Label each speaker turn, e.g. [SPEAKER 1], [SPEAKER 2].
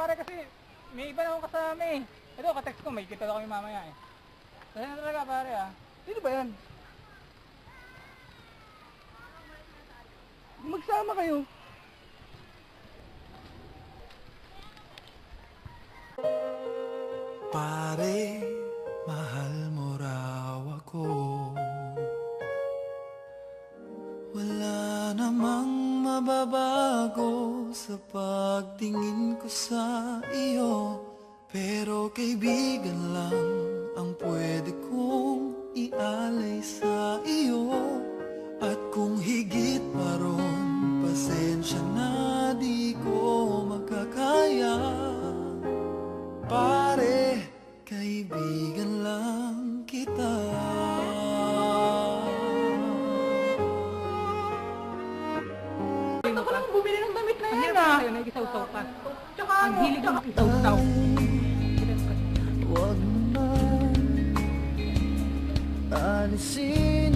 [SPEAKER 1] pare kasi may iba na akong kasama eh. Ito, ka-text ko, may kita daw kami mamaya eh. Kasi na talaga pare ah.
[SPEAKER 2] Sino ba yan? Magsama kayo.
[SPEAKER 3] Pare, mahal mo raw ako Wala namang mababago sa pagtingin ko sa iyo Pero kaibigan lang ang pwede kong ialay sa iyo. At kung higit pa ron, pasensya na di ko magkakaya Pare, kaibigan
[SPEAKER 1] nagisaw-saw ka.
[SPEAKER 2] Tsaka
[SPEAKER 1] Ang
[SPEAKER 2] ano,
[SPEAKER 1] hilig
[SPEAKER 2] tsaka,
[SPEAKER 1] ng isaw-saw.
[SPEAKER 3] Huwag naman Alisin